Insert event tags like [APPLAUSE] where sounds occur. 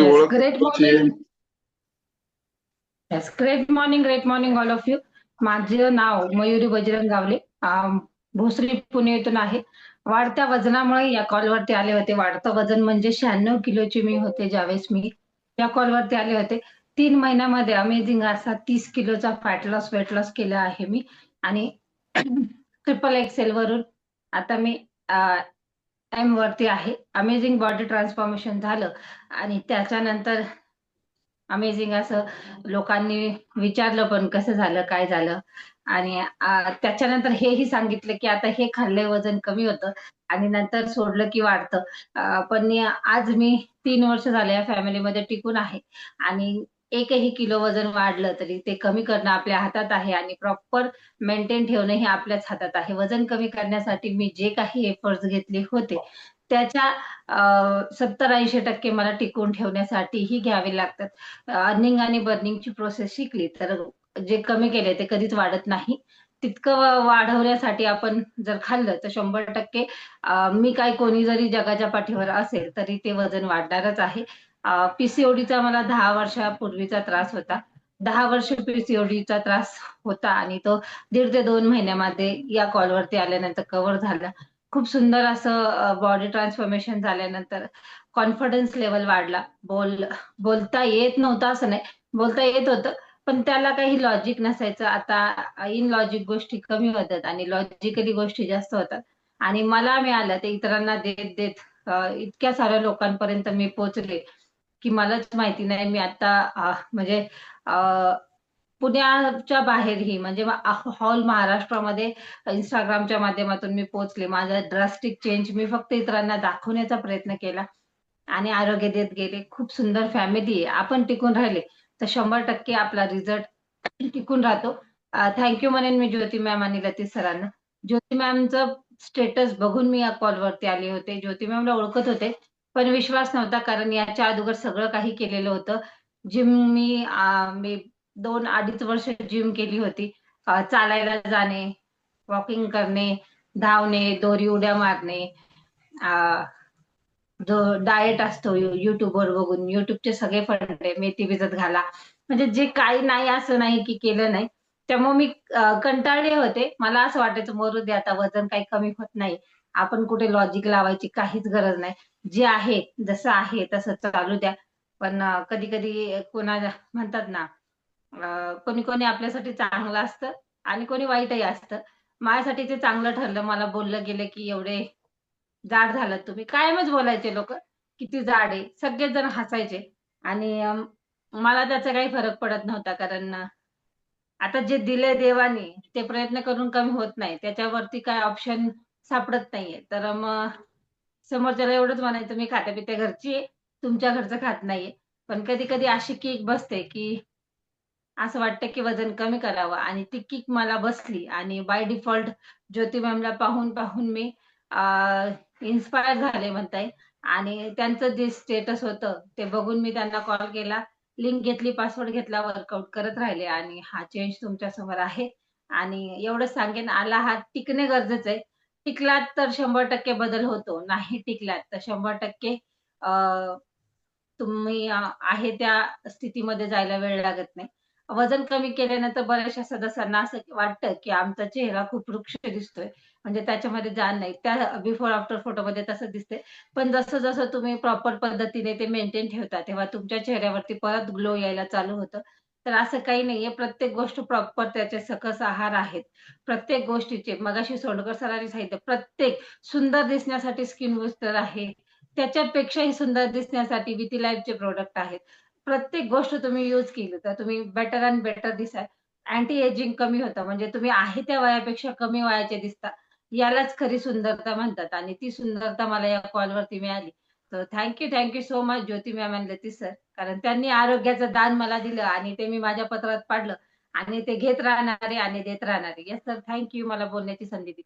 ओळख आहे? morning. Yes, great morning, great morning all of you. माझं नाव मयुरी बजरंग गावले भोसरी पुणे येथून आहे वाढत्या वजनामुळे या कॉलवरती आले होते वाढतं वजन म्हणजे शहाण्णव किलोची मी होते ज्यावेळेस मी या कॉलवरती आले होते तीन महिन्यामध्ये अमेझिंग असा तीस किलोचा फॅट लॉस वेट लॉस केला आहे मी आणि [CLEARS THROAT] ट्रिपल एक्सेल वरून आता मी एम वरती आहे. अमेझिंग बॉडी ट्रान्सफॉर्मेशन झालं. आणि त्याच्यानंतर अमेझिंग असं लोकांनी विचारलं पण कसं झालं काय झालं. आणि त्याच्यानंतर हेही सांगितलं की आता हे खाल्ले वजन कमी होतं. आणि नंतर सोडलं की वाढतं. पण आज मी तीन वर्ष झाले या फॅमिलीमध्ये टिकून आहे. आणि एकही किलो वजन वाढलं तरी ते कमी करणं आपल्या हातात आहे आणि प्रॉपर मेंटेन ठेवणं हे आपल्याच हातात आहे. वजन कमी करण्यासाठी मी जे काही एफर्ट्स घेतले होते त्याच्या सत्तर ऐंशी टक्के मला टिकून ठेवण्यासाठीही घ्यावे लागतात. अर्निंग आणि बर्निंगची प्रोसेस शिकली तर जे कमी केले ते कधीच वाढत नाही. तितकं वाढवण्यासाठी आपण जर खाल्लं तर शंभर टक्के मी काय कोणी जरी जगाच्या पाठीवर असेल तरी ते वजन वाढणारच आहे. पीसीओडीचा मला दहा वर्षापूर्वीचा त्रास होता. दहा वर्ष पीसीओडीचा त्रास होता आणि तो दीड ते दोन महिन्यामध्ये या कॉलवरती आल्यानंतर कव्हर झाला. खूप सुंदर असं बॉडी ट्रान्सफॉर्मेशन झाल्यानंतर कॉन्फिडन्स लेवल वाढला. बोल बोलता येत नव्हतं असं नाही. बोलता येत होतं पण त्याला काही लॉजिक नसायचं. आता इन लॉजिक गोष्टी कमी होतात आणि लॉजिकली गोष्टी जास्त होतात. आणि मला मिळालं ते इतरांना देत देत इतक्या साऱ्या लोकांपर्यंत मी पोहोचले की मलाच माहिती नाही मी आता म्हणजे पुण्याच्या बाहेरही म्हणजे हॉल महाराष्ट्रामध्ये इंस्टाग्रामच्या माध्यमातून मी पोहोचले. माझा ड्रास्टिक चेंज मी फक्त इतरांना दाखवण्याचा प्रयत्न केला. आणि आरोग्य देत गेले. खूप सुंदर फॅमिली आहे. आपण टिकून राहिले. तर शंभर टक्के आपला रिझल्ट टिकून राहतो. थँक्यू म्हणेन मी ज्योती मॅम आणि लतीश सरांना. ज्योती मॅमचं स्टेटस बघून मी या कॉलवरती आले होते. ज्योती मॅमला ओळखत होते. पण विश्वास नव्हता कारण याच्या अगोदर सगळं काही केलेलं होतं. जिम मी मी दोन अडीच वर्ष जिम केली होती. चालायला जाणे वॉकिंग करणे धावणे दोरी उड्या मारणे जो डाएट असतो युट्यूबवर बघून युट्यूबचे सगळे फंडे मेथी भिजत घाला. म्हणजे जे काही नाही असं नाही की केलं नाही. त्यामुळे मी कंटाळले होते. मला असं वाटायचं मरू दे आता वजन काही कमी होत नाही. आपण कुठे लॉजिक लावायची काहीच गरज नाही. जे आहे जसं आहे तसं चालू द्या. पण कधी कधी कोणा म्हणतात ना कोणी कोणी आपल्यासाठी चांगलं असतं आणि कोणी वाईटही असतं. माझ्यासाठी ते चांगलं ठरलं. मला बोललं गेलं की एवढे जाड झालं तुम्ही. कायमच बोलायचे लोक. किती जाड आहे. सगळेच जण हसायचे. आणि मला त्याचा काही फरक पडत नव्हता. कारण आता जे दिले देवानी ते प्रयत्न करून कमी होत नाही. त्याच्यावरती काय ऑप्शन सापडत नाहीये. तर मग समोरच्याला एवढंच म्हणायचं मी खात्या पित्या घरची आहे तुमच्या घरचं खात नाहीये. पण कधी कधी अशी किक बसते की असं वाटतं की वजन कमी करावं आणि ती किक मला बसली आणि बाय डिफॉल्ट ज्योती मॅमला पाहून पाहून मी इन्स्पायर झाले म्हणता येईल आणि त्यांचं जे स्टेटस होतं ते बघून मी त्यांना कॉल केला. लिंक घेतली पासवर्ड घेतला वर्कआउट करत राहिले आणि हा चेंज तुमच्यासमोर आहे. आणि एवढं सांगेन आला हा टिकणे गरजेचं आहे. टिकलात तर शंभर टक्के बदल होतो. नाही टिकलात तर शंभर टक्के तुम्ही आहे त्या स्थितीमध्ये जायला वेळ लागत नाही. वजन कमी केल्यानंतर बऱ्याचशा सदस्यांना असं वाटतं की आमचा चेहरा खूप वृक्ष दिसतोय. म्हणजे त्याच्यामध्ये जाण नाही. त्या बिफोर आफ्टर फोटोमध्ये तसं दिसते पण जसं जसं तुम्ही प्रॉपर पद्धतीने ते मेंटेन ठेवता तेव्हा तुमच्या चेहऱ्यावरती परत ग्लो यायला चालू होतं. तर असं काही नाहीये. प्रत्येक गोष्ट प्रॉपर त्याचे सकस आहार आहेत. प्रत्येक गोष्टीचे मगाशी सोंडकर सरांनी सांगितलं प्रत्येक सुंदर दिसण्यासाठी स्किन बुस्टर आहे. त्याच्यापेक्षाही सुंदर दिसण्यासाठी विटी लाईफचे प्रोडक्ट आहेत. प्रत्येक गोष्ट तुम्ही यूज केली तर तुम्ही बेटर अँड बेटर दिसाल. अँटी एजिंग कमी होतं. म्हणजे तुम्ही आहे त्या वयापेक्षा कमी वयाचे दिसता. यालाच खरी सुंदरता म्हणतात आणि ती सुंदरता मला या कॉलवरती मिळाली. तर thank you thank you so much Jyoti ma'am and Lati sir कारण त्यांनी आरोग्याचं दान मला दिलं आणि ते मी माझ्या पत्रात पाडलं. आणि ते घेत राहणारे आणि देत राहणारे. येस सर थँक्यू मला बोलण्याची संधी दिली.